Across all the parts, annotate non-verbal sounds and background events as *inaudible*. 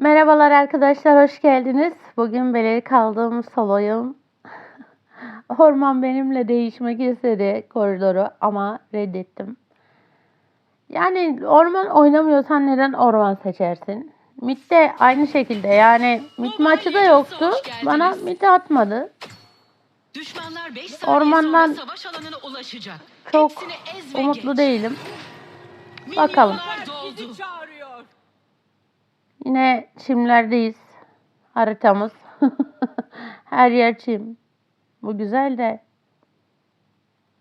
Merhabalar arkadaşlar, hoş geldiniz. Bugün beleri kaldığım saloyum. *laughs* Orman benimle değişmek istedi koridoru ama reddettim. Yani orman oynamıyorsan neden orman seçersin? Mid de aynı şekilde yani mid maçı da yoktu. Bana mid atmadı. Düşmanlar 5 saniye Ormandan sonra savaş alanına ulaşacak. Çok Hepsini ez ve umutlu geç. değilim. Bakalım. Milyonlar doldu. Yine çimlerdeyiz. Haritamız. *laughs* Her yer çim. Bu güzel de.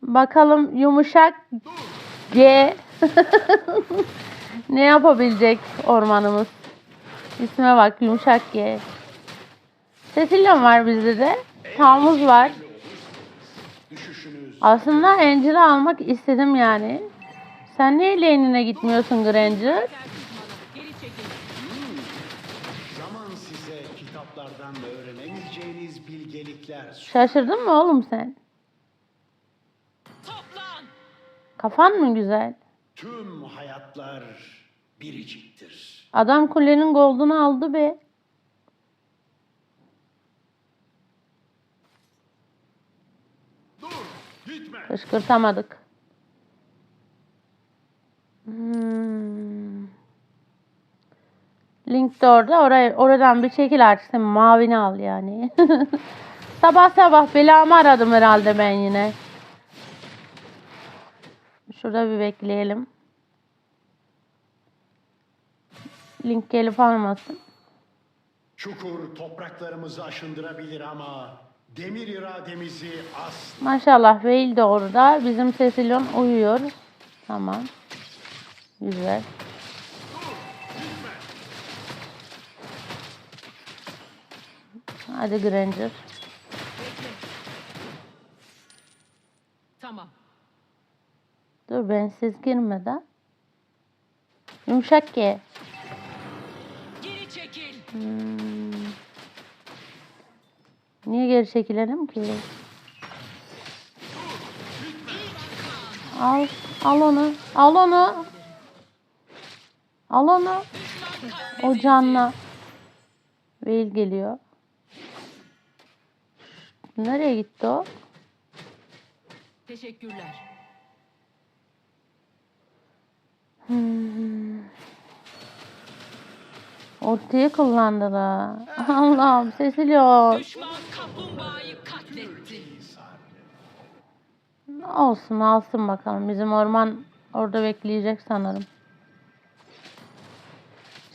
Bakalım yumuşak G *laughs* ne yapabilecek ormanımız? İsme bak yumuşak G. Cecilia'm var bizde de. Tamuz var. Aslında Angel'ı almak istedim yani. Sen niye lane'ine gitmiyorsun Granger? Şaşırdın mı oğlum sen? Toplan. Kafan mı güzel? Tüm hayatlar biriciktir. Adam kulenin goldunu aldı be. Dur, gitme. Kışkırtamadık. Hmm. Link de orada. Oraya, oradan bir çekil artık. Sen mavini al yani. *laughs* sabah sabah belamı aradım herhalde ben yine. Şurada bir bekleyelim. Link gelip almasın. Çukur topraklarımızı aşındırabilir ama demir irademizi asla Maşallah Veil de orada. Bizim Cecilion uyuyor. Tamam. Güzel. Hadi Granger. Tamam. Dur ben siz girmeden. Yumuşak ki. Geri çekil. Hmm. Niye geri çekilelim ki? Al, al onu, al onu. Al onu. O canla. Veil geliyor. Nereye gitti o? Teşekkürler. Hmm. Ortayı kullandılar. *laughs* Allah'ım katletti. Olsun alsın bakalım. Bizim orman orada bekleyecek sanırım.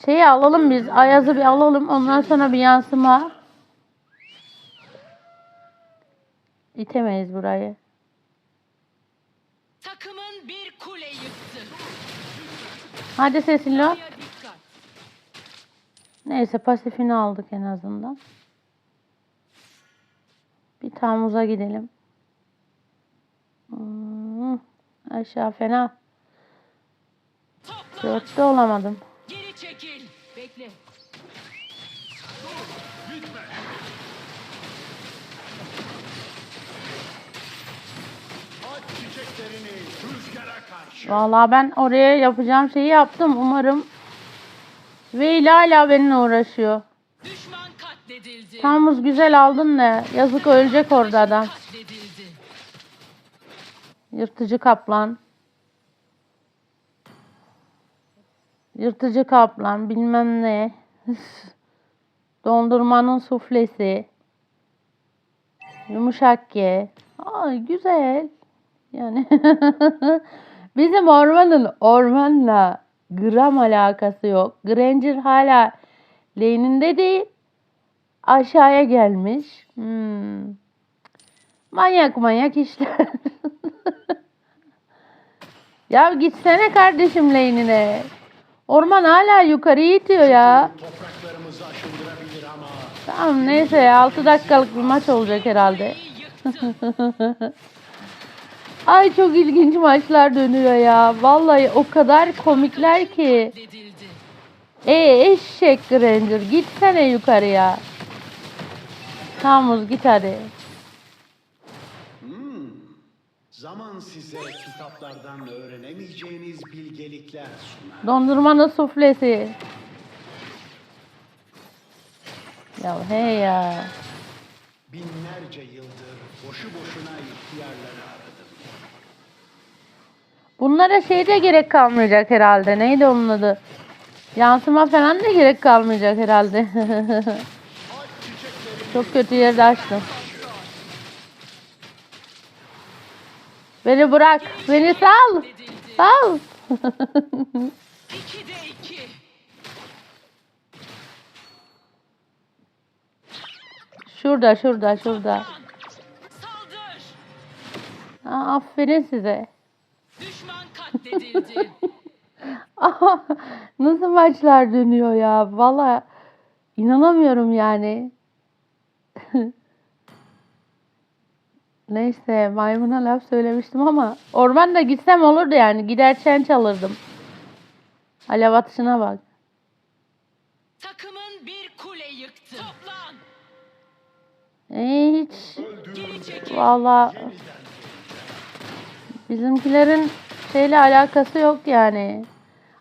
Şeyi alalım biz. Ayaz'ı bir alalım. Ondan sonra bir yansıma. İtemeyiz burayı. Takımın bir kule yıktı. Hadi dikkat. Neyse pasifini aldık en azından. Bir tamuza gidelim. Hmm, aşağı fena. Dörtte olamadım. Geri çekil. Bekle. Vallahi ben oraya yapacağım şeyi yaptım. Umarım Veil hala benimle uğraşıyor. Tamuz güzel aldın da yazık ölecek orada adam. Yırtıcı kaplan. Yırtıcı kaplan bilmem ne. *laughs* Dondurmanın suflesi. Yumuşak ye. Ay güzel. Yani *laughs* bizim ormanın ormanla gram alakası yok. Granger hala lane'inde değil. Aşağıya gelmiş. Hmm. Manyak manyak işler. *laughs* ya gitsene kardeşim lane'ine. Orman hala yukarı itiyor ya. Tamam neyse 6 dakikalık bir maç olacak herhalde. *laughs* Ay çok ilginç maçlar dönüyor ya. Vallahi o kadar komikler ki. E eşek Granger gitsene yukarıya. Tamuz git hadi. zaman size kitaplardan öğrenemeyeceğiniz bilgelikler sunar. Dondurmanın suflesi. Ya hey ya. Binlerce yıldır boşu boşuna ihtiyarları aradım. Bunlara şey de gerek kalmayacak herhalde. Neydi onun adı? Yansıma falan da gerek kalmayacak herhalde. *laughs* Çok kötü yerde açtım. Beni bırak. Beni sal. Sal. *laughs* Şurada şurada şurada. Aa, aferin size. Katledildi. Aha, Nasıl maçlar dönüyor ya? Valla inanamıyorum yani. Neyse maymuna laf söylemiştim ama ormanda gitsem olurdu yani. Gider çen çalırdım. Alev atışına bak. Takımın bir kule yıktı. Toplan. Hiç Geri çekil. valla bizimkilerin şeyle alakası yok yani.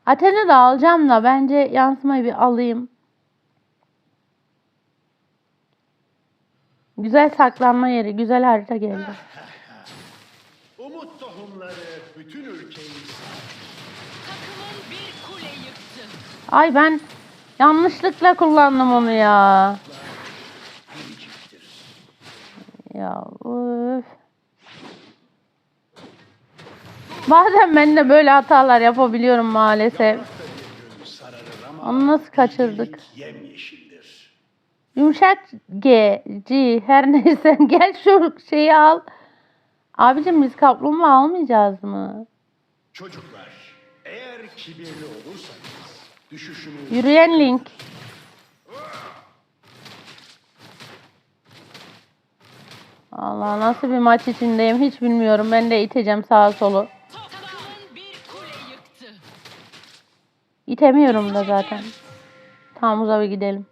Aten'i de alacağım da bence yansımayı bir alayım. Güzel saklanma yeri, güzel harita geldi. umut tohumları bütün ülkeyi Takımın bir kule yıktı. Ay ben yanlışlıkla kullandım onu ya. Ya öf. Bazen ben de böyle hatalar yapabiliyorum maalesef. Onu nasıl kaçırdık? Yumuşak G, G her *laughs* neyse gel şu şeyi al. Abicim biz kaplumbağa almayacağız mı? Çocuklar, eğer kibirli olursanız düşüşünüz Yürüyen Link. Allah nasıl bir maç içindeyim hiç bilmiyorum. Ben de iteceğim sağa solu. İtemiyorum da zaten. Tamam uza bir gidelim.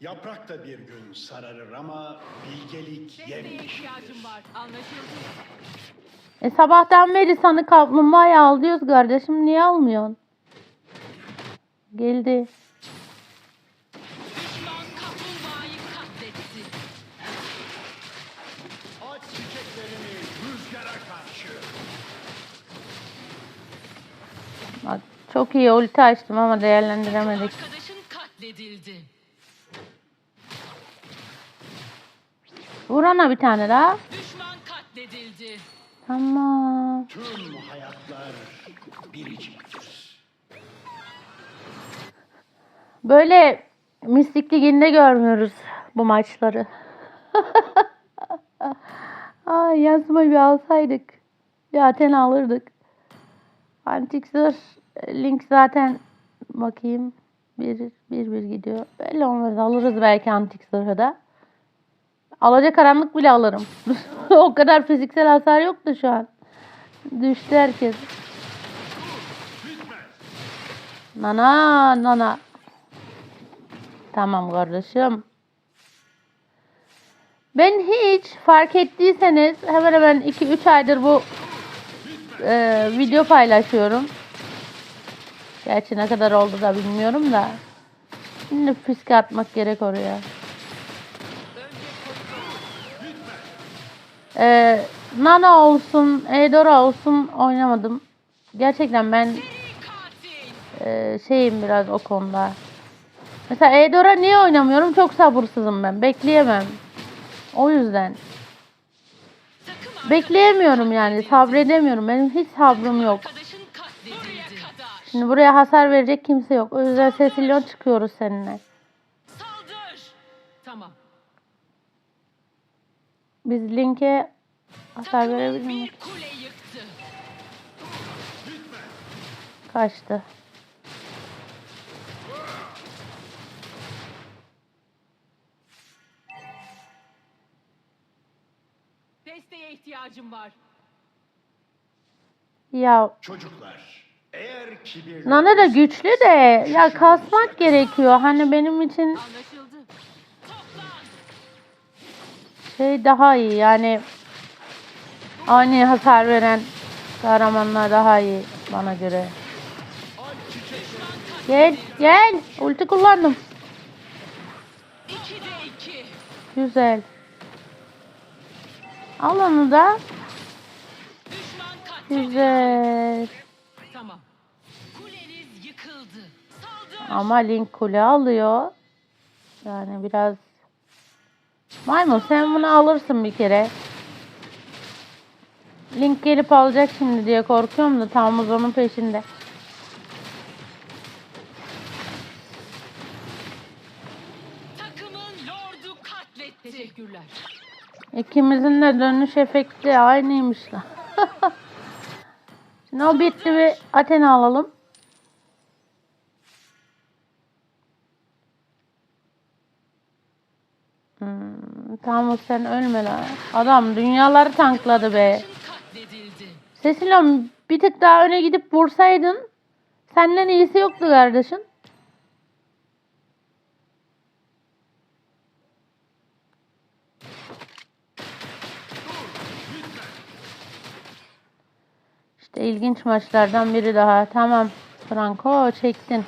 Yaprak da bir gün sararır ama bilgelik. Anlaşıldı. E sabahtan beri sana kaplumbağayı al diyoruz kardeşim. Niye almıyorsun? Geldi. Çok iyi ulti açtım ama değerlendiremedik. Arkadaşın katledildi. Vurana bir tane daha. Düşman katledildi. Tamam. Tüm hayatlar biriciktir. Böyle mistik liginde görmüyoruz bu maçları. *laughs* Ay yazmayı bir alsaydık. Bir Athena alırdık. Antik zırh link zaten bakayım. Bir, bir, bir gidiyor. Belli olmaz alırız belki antik zırhı da. Alacak karanlık bile alırım. *laughs* o kadar fiziksel hasar yoktu şu an. Düştü herkes. Nana nana. Tamam kardeşim. Ben hiç fark ettiyseniz hemen hemen 2-3 aydır bu e, video paylaşıyorum. Gerçi ne kadar oldu da bilmiyorum da. Şimdi fiske atmak gerek oraya. E, Nana olsun, Eudora olsun oynamadım. Gerçekten ben e, şeyim biraz o konuda. Mesela Eudora niye oynamıyorum? Çok sabırsızım ben. Bekleyemem. O yüzden. Bekleyemiyorum yani. Sabredemiyorum. Benim hiç sabrım yok. Şimdi buraya hasar verecek kimse yok. O yüzden Cecilyon çıkıyoruz seninle. Saldır. Tamam. Biz Link'e hasar verebilir miyiz? Kaçtı. Desteğe ihtiyacım var. Ya Çocuklar, Nana da güçlü de ya kasmak gerekiyor. Hani benim için şey daha iyi yani ani hasar veren kahramanlar daha iyi bana göre. Gel gel ulti kullandım. Güzel. Al onu da. Güzel. Ama Link kule alıyor. Yani biraz... Maymun sen bunu alırsın bir kere. Link gelip alacak şimdi diye korkuyorum da Tamuz onun peşinde. Takımın lordu katletti. Teşekkürler. İkimizin de dönüş efekti aynıymış. Şimdi *laughs* o bitti bir Athena alalım. Tamam sen ölme lan. Adam dünyaları tankladı be. Cecilia'm bir tık daha öne gidip vursaydın senden iyisi yoktu kardeşim. İşte ilginç maçlardan biri daha. Tamam. Franco çektin.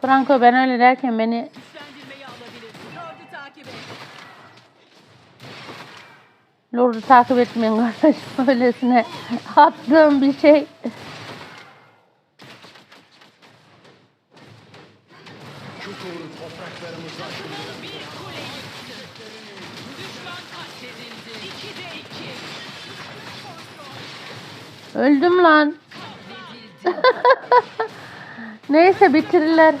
Franco ben öyle derken beni Lord'u takip etmeyin kardeşim. *laughs* Öylesine attığım bir şey. Öldüm lan. *laughs* Neyse bitirirler.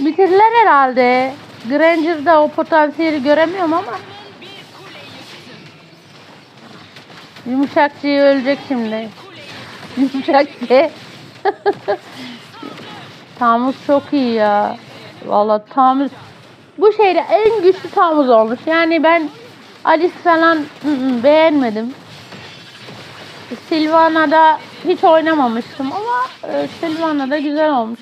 Bitirirler herhalde. Granger'da o potansiyeli göremiyorum ama yumuşakçıyı ölecek şimdi. *laughs* Yumuşakçı. *laughs* Tamuz çok iyi ya. Vallahi Tamuz bu şeyde en güçlü Tamuz olmuş. Yani ben Alice falan ı ı, beğenmedim. Sylvana'da hiç oynamamıştım ama e, Sylvana'da güzel olmuş.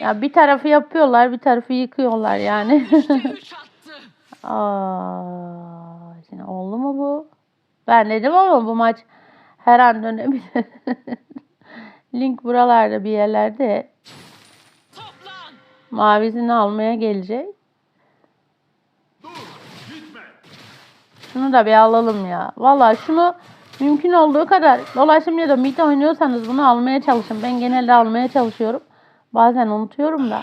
Ya bir tarafı yapıyorlar, bir tarafı yıkıyorlar yani. *laughs* Aa, şimdi oldu mu bu? Ben dedim ama bu maç her an dönebilir. *laughs* Link buralarda bir yerlerde Toplan. mavisini almaya gelecek. Şunu da bir alalım ya. Vallahi şunu mümkün olduğu kadar dolaşım ya da mid oynuyorsanız bunu almaya çalışın. Ben genelde almaya çalışıyorum. Bazen unutuyorum da.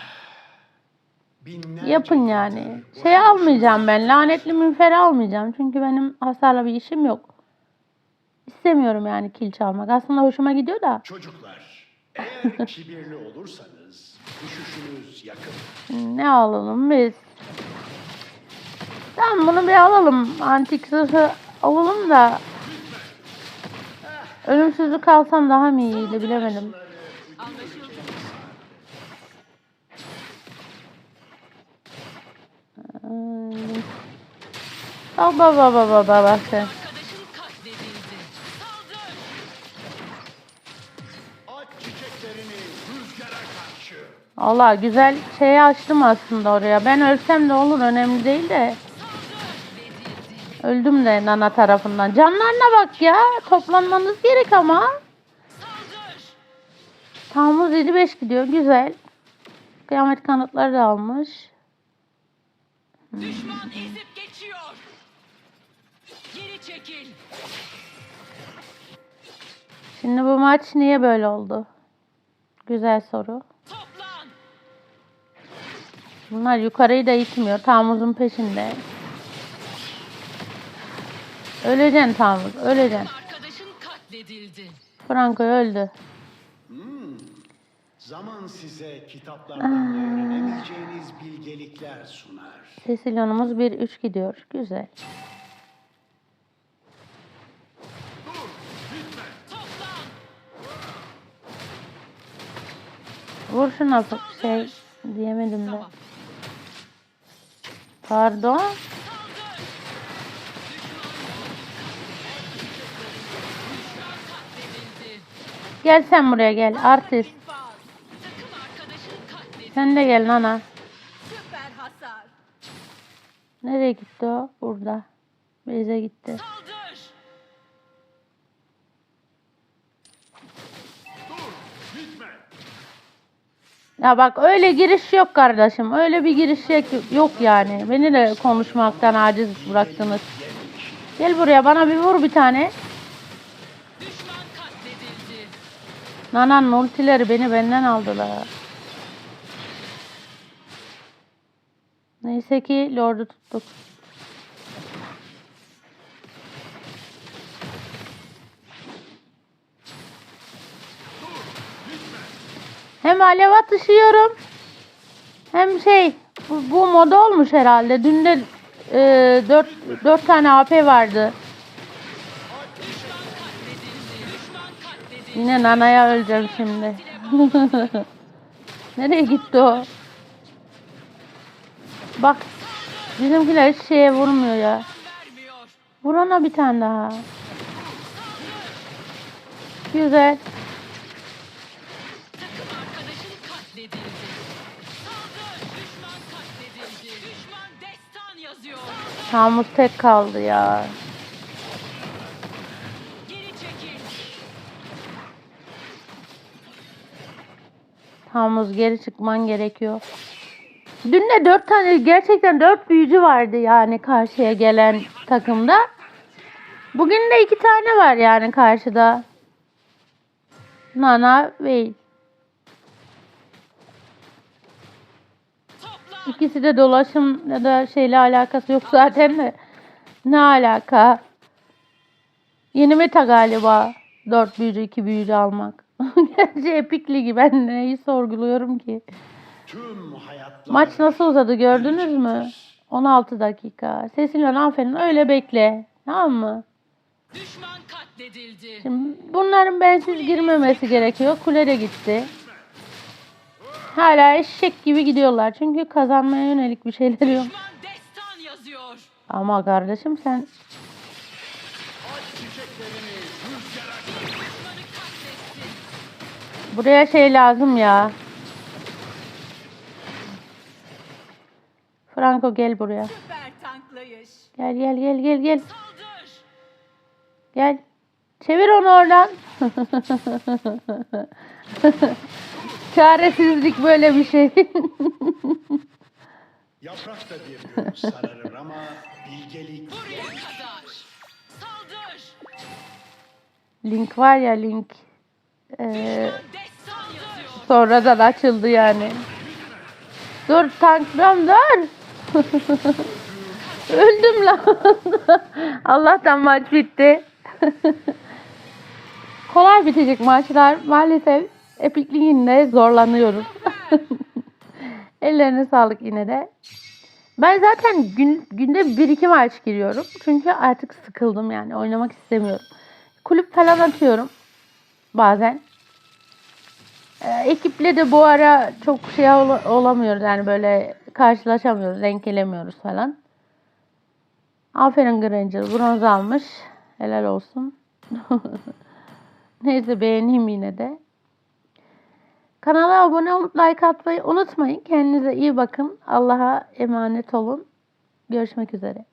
Yapın yani. Şey almayacağım ben. Lanetli münferi almayacağım. Çünkü benim hasarla bir işim yok. İstemiyorum yani kil çalmak. Aslında hoşuma gidiyor da. Çocuklar, eğer *laughs* kibirli olursanız düşüşünüz yakın. Ne alalım biz? Tamam bunu bir alalım. Antik zırhı alalım da. Ölümsüzlük alsam daha mı iyiydi bilemedim. Anlaşıldı. Hmm. Bak bak bak bak bak sen. Allah güzel şeyi açtım aslında oraya. Ben ölsem de olur önemli değil de. Öldüm de Nana tarafından. Canlarına bak ya. Toplanmanız gerek ama. Tamuz 7-5 gidiyor. Güzel. Kıyamet kanıtları da almış. Düşman ezip geçiyor. Geri çekil. Şimdi bu maç niye böyle oldu? Güzel soru. Toplan. Bunlar yukarıyı da itmiyor. Tamuz'un peşinde. Öleceksin Tamuz. Öleceksin. Arkadaşın katledildi. Franco öldü. Zaman size kitaplardan öğrenemeyeceğiniz bilgelikler sunar. Cecilion'umuz 1-3 gidiyor. Güzel. Vur şuna şey diyemedim de. Pardon. Gel sen buraya gel. Artist. Sen de gel Nana. Süper hasar. Nereye gitti o? Burada. Beyze gitti. Saldır. Dur gitme. Ya bak öyle giriş yok kardeşim. Öyle bir giriş yok- yok yani. Beni de konuşmaktan aciz bıraktınız. Gel buraya bana bir vur bir tane. Düşman katledildi. Nana'nın ultileri beni benden aldılar. Neyse ki Lord'u tuttuk. Hem alev atışıyorum. Hem şey bu, bu moda olmuş herhalde. Dün de e, 4, 4 tane AP vardı. Yine Nana'ya öleceğim şimdi. *laughs* Nereye gitti o? Bak bizimkiler hiç şeye vurmuyor ya. Vurana bir tane daha. Güzel. Şamus tek kaldı ya. Şamus geri çıkman gerekiyor. Dün de dört tane gerçekten dört büyücü vardı yani karşıya gelen takımda. Bugün de iki tane var yani karşıda. Nana ve. İkisi de dolaşım ya da şeyle alakası yok zaten de. Ne alaka? Yeni meta galiba. Dört büyücü, iki büyücü almak. *laughs* Gerçi Epic Ligi ben neyi sorguluyorum ki? Maç nasıl uzadı gördünüz mü? 16 dakika. Sesinle aferin öyle bekle. Tamam mı? Düşman katledildi. Şimdi bunların bensiz girmemesi gerekiyor. Kule de gitti. Hala eşek gibi gidiyorlar. Çünkü kazanmaya yönelik bir şeyleri yok. Ama kardeşim sen buraya şey lazım ya. Franco gel buraya. Süper tanklayış. Gel gel gel gel gel. Saldır. Gel. Çevir onu oradan. *laughs* Çaresizlik böyle bir şey. *laughs* Yaprak da bir sararır ama bilgelik Buraya kadar. Saldır. link var ya link. Ee, sonradan açıldı yani. Dur tanklıyorum dur. *laughs* Öldüm lan. *laughs* Allah'tan maç bitti. *laughs* Kolay bitecek maçlar. Maalesef Epic Ligi'nde zorlanıyoruz. Ellerine sağlık yine de. Ben zaten gün, günde bir iki maç giriyorum. Çünkü artık sıkıldım yani. Oynamak istemiyorum. Kulüp falan atıyorum. Bazen. Ee, ekiple de bu ara çok şey ol- olamıyoruz. Yani böyle karşılaşamıyoruz. Denk gelemiyoruz falan. Aferin Granger. Bronz almış. Helal olsun. *laughs* Neyse beğeneyim yine de. Kanala abone olup like atmayı unutmayın. Kendinize iyi bakın. Allah'a emanet olun. Görüşmek üzere.